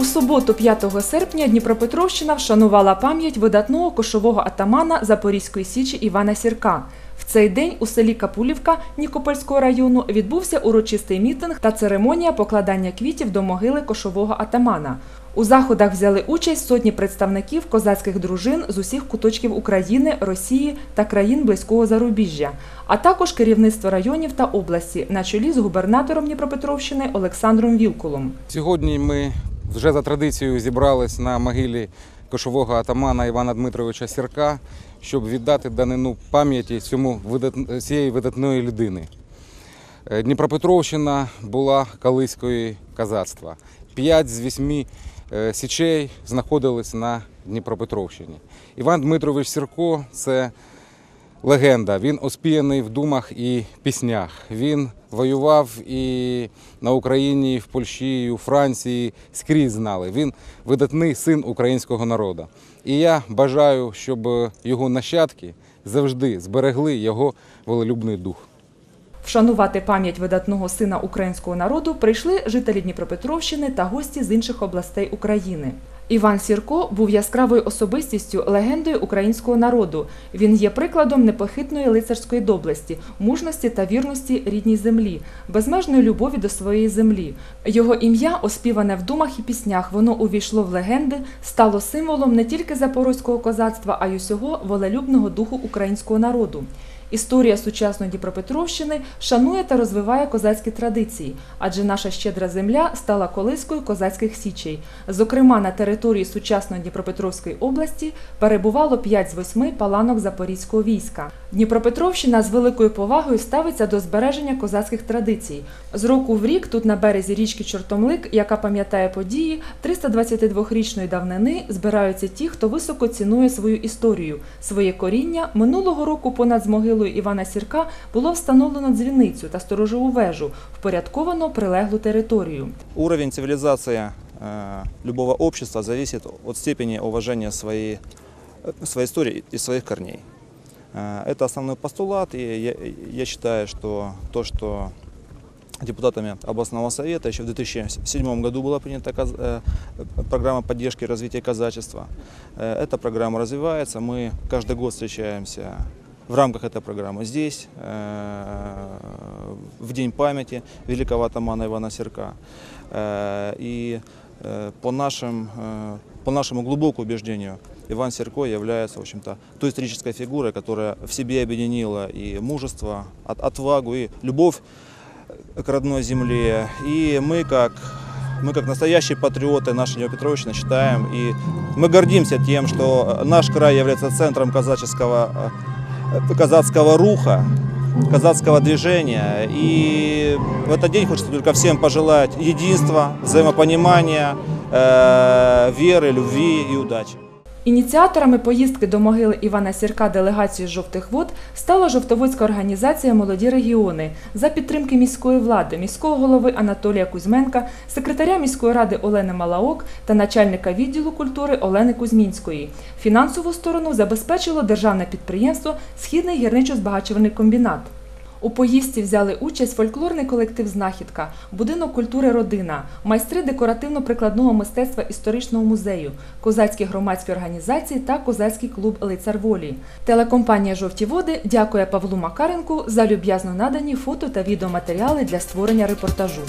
У суботу, 5 серпня, Дніпропетровщина вшанувала пам'ять видатного кошового атамана Запорізької січі Івана Сірка. В цей день у селі Капулівка Нікопольського району відбувся урочистий мітинг та церемонія покладання квітів до могили кошового атамана. У заходах взяли участь сотні представників козацьких дружин з усіх куточків України, Росії та країн близького зарубіжжя, а також керівництво районів та області на чолі з губернатором Дніпропетровщини Олександром Вілкулом. Сьогодні ми вже за традицією зібрались на могилі кошового атамана Івана Дмитровича Сірка, щоб віддати данину пам'яті цієї видатної людини. Е, Дніпропетровщина була колиською козацтва. П'ять з вісьми е, січей знаходились на Дніпропетровщині. Іван Дмитрович Сірко це легенда. Він оспіяний в думах і піснях. Він воював і на Україні, і в Польщі, і у Франції скрізь знали. Він видатний син українського народу. І я бажаю, щоб його нащадки завжди зберегли його волелюбний дух. Вшанувати пам'ять видатного сина українського народу прийшли жителі Дніпропетровщини та гості з інших областей України. Іван Сірко був яскравою особистістю, легендою українського народу. Він є прикладом непохитної лицарської доблесті, мужності та вірності рідній землі, безмежної любові до своєї землі. Його ім'я, оспіване в думах і піснях, воно увійшло в легенди, стало символом не тільки запорозького козацтва, а й усього волелюбного духу українського народу. Історія сучасної Дніпропетровщини шанує та розвиває козацькі традиції, адже наша щедра земля стала колискою козацьких січей. Зокрема, на території сучасної Дніпропетровської області перебувало 5 з 8 паланок запорізького війська. Дніпропетровщина з великою повагою ставиться до збереження козацьких традицій. З року в рік тут на березі річки Чортомлик, яка пам'ятає події 322-річної давнини, збираються ті, хто високо цінує свою історію, своє коріння. Минулого року понад з могилою Івана Сірка було встановлено дзвіницю та сторожову вежу, впорядковано прилеглу територію. Уровень цивилизации э, любого общества зависит от степени уважения своей, э, своей истории и своих корней. Э, Это основной постулат, и я, я считаю, что то, что депутатами областного совета еще в 2007 году была принята каз- э, программа поддержки и развития казачества. Э, Эта программа развивается, мы каждый год встречаемся в рамках этой программы здесь, э, в День памяти великого атамана Ивана Серка. Э, И э, по, нашим, по нашему глубокому убеждению Иван Серко является, в общем-то, той исторической фигурой, которая в себе объединила и мужество, от- отвагу, и любовь к родной земле. И мы, как, мы, как настоящие патриоты нашей Днепропетровщины, считаем, и мы гордимся тем, что наш край является центром казаческого, казацкого руха, казацкого движения. И в этот день хочется только всем пожелать единства, взаимопонимания, э, веры, любви и удачи. Ініціаторами поїздки до могили Івана Сірка делегації жовтих вод стала жовтоводська організація Молоді регіони за підтримки міської влади, міського голови Анатолія Кузьменка, секретаря міської ради Олени Малаок та начальника відділу культури Олени Кузьмінської. Фінансову сторону забезпечило державне підприємство Східний гірничо-збагачувальний комбінат. У поїздці взяли участь фольклорний колектив Знахідка, будинок культури Родина, майстри декоративно-прикладного мистецтва історичного музею, козацькі громадські організації та козацький клуб Лицар Волі. Телекомпанія Жовті води дякує Павлу Макаренку за люб'язно надані фото та відеоматеріали для створення репортажу.